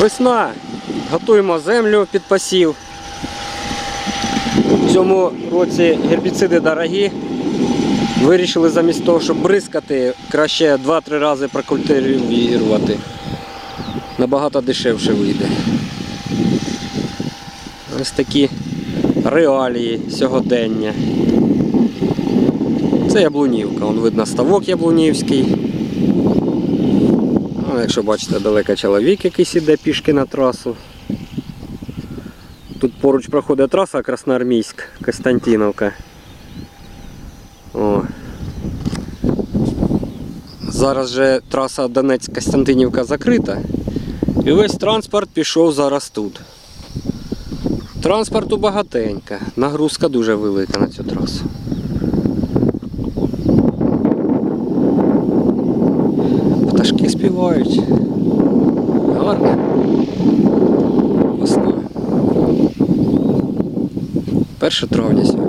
Весна. Готуємо землю під посів. В цьому році гербіциди дорогі. Вирішили замість того, щоб бризкати, краще 2-3 рази прокультивувати. Набагато дешевше вийде. Ось такі реалії сьогодення. Це яблунівка, Вон видно ставок яблунівський. Ну, якщо бачите, далеко чоловік якийсь іде пішки на трасу. Тут поруч проходить траса Красноармійськ, Костянтиновка. Зараз же траса Донець-Костянтинівка закрита. І весь транспорт пішов зараз тут. Транспорту багатенько, нагрузка дуже велика на цю трасу. Співають. Гарно. Весна. 1 травня сьогодні.